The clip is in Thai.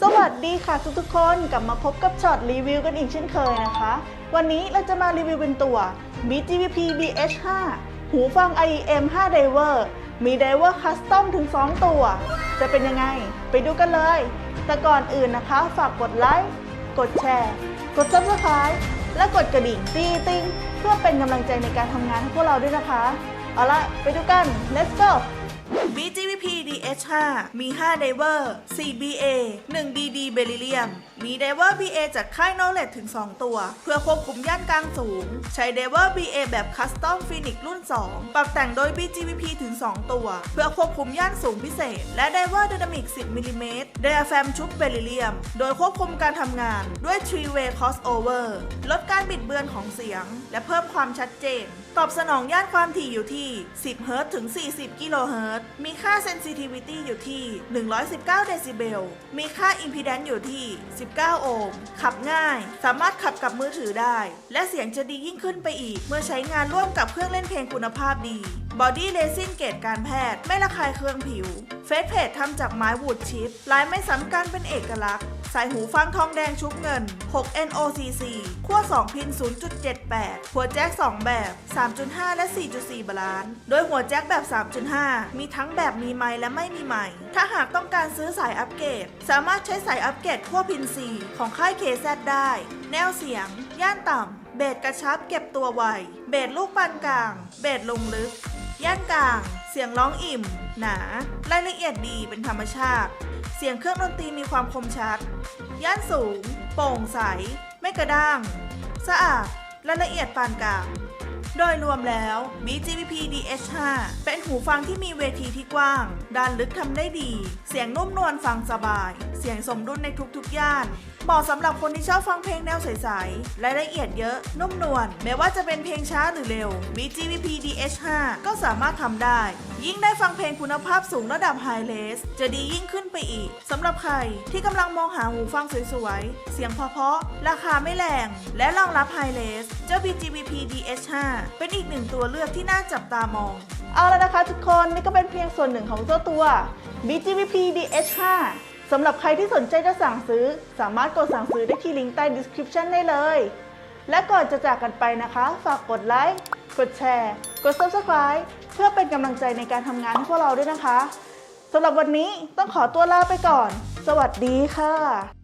สวัสดีค่ะทุกๆคนกลับมาพบกับช็อตรีวิวกันอีกเช่นเคยนะคะ วันนี้เราจะมารีวิวเป็นตัว BGVP DH5 หูฟัง IEM 5 Diver มี Diver Custom ถึง 2 ตัว จะเป็นยังไง ไปดูกันเลย แต่ก่อนอื่นนะคะ ฝากกดไลค์ กดแชร์ กด Subscribe และกดกระดิ่งตีติ้งเพื่อเป็นกำลังใจในการทำงานให้พวกเราด้วยนะคะ เอาละไปดูกัน let's go b DH5 มี5 Diver 4 BA 1 DD Beryllium มี Diver BA จากค่าย Knowledge ถึง 2 ตัว เพื่อควบคุมย่านกลางสูง ใช้ Diver BA แบบ Custom Phoenix รุ่น 2 ปรับแต่งโดย BGVP ถึง 2 ตัว เพื่อควบคุมย่านสูงพิเศษ และ Diver Dynamic 10 มิลลิเมตร Diaphragm ชุบ Beryllium โดยควบคุมการทำงานด้วย Three Way Crossover ลดการบิดเบือนของเสียง และเพิ่มความชัดเจน ตอบสนองย่านความถี่อยู่ที่ 10 เฮิรตซ์ถึง 40 กิโลเฮิรตซ์ มีค่า sensitivity อยู่ที่ 119 เดซิเบล มีค่า impedance อยู่ที่ 19 โอห์ม ขับง่าย สามารถขับกับมือถือได้ และเสียงจะดียิ่งขึ้นไปอีก เมื่อใช้งานร่วมกับเครื่องเล่นเพลงคุณภาพดีบอดี้เลซิ่งเกตการแพทย์ ไม่ระคายเคืองผิว เฟสเพจทำจากไม้วูดชิป ลายไม่ซ้ำกันเป็นเอกลักษณ์ สายหูฟังทองแดงชุบเงิน 6 NOCC ขั้ว2 พิน 0.78 หัวแจ็ค 2 แบบ 3.5 และ 4.4 บาลานซ์ โดยหัวแจ็คแบบ 3.5 มีทั้งแบบมีไมค์และไม่มีไมค์ถ้าหากต้องการซื้อสายอัปเกรด สามารถใช้สายอัปเกรดขั้วพิน 4 ของค่าย KZ ได้ แนวเสียง ย่านต่ำ เบสกระชับเก็บตัวไว เบสลูกปานกลาง เบสลงลึก ย่านกลาง เสียงร้องอิ่ม หนา รายละเอียดดีเป็นธรรมชาติ เสียงเครื่องดนตรีมีความคมชัด ย่านสูง โปร่งใส ไม่กระด้าง สะอาดและละเอียดปานกลาง โดยรวมแล้ว BGVP DH5 เป็นหูฟังที่มีเวทีที่กว้าง ด้านลึกทำได้ดี เสียงนุ่มนวลฟังสบาย เสียงสมดุลในทุกๆ ย่าน เหมาะสำหรับคนที่ชอบฟังเพลงแนวใสๆรายละเอียดเยอะ นุ่มนวลแม้ว่าจะเป็นเพลงช้าหรือเร็ว BGVP DH5 ก็สามารถทำได้ ยิ่งได้ฟังเพลงคุณภาพสูงระดับไฮเลสจะดียิ่งขึ้นไปอีกสำหรับใครที่กำลังมองหาหูฟังสวยๆ เสียงเพราะๆราคาไม่แรง และรองรับไฮเลสเจ้า BGVP DH5 เป็นอีกหนึ่งตัวเลือกที่น่าจับตามอง เอาแล้วนะคะทุกคนนี่ก็เป็นเพียงส่วนหนึ่งของเจ้าตัว BGVP DH5 สำหรับใครที่สนใจจะสั่งซื้อ สามารถกดสั่งซื้อได้ที่ลิงก์ใต้ description ได้เลย และก่อนจะจากกันไปนะคะ ฝากกดไลค์ กดแชร์ กด subscribe เพื่อเป็นกำลังใจในการทำงานให้พวกเราด้วยนะคะสำหรับวันนี้ต้องขอตัวลาไปก่อน สวัสดีค่ะ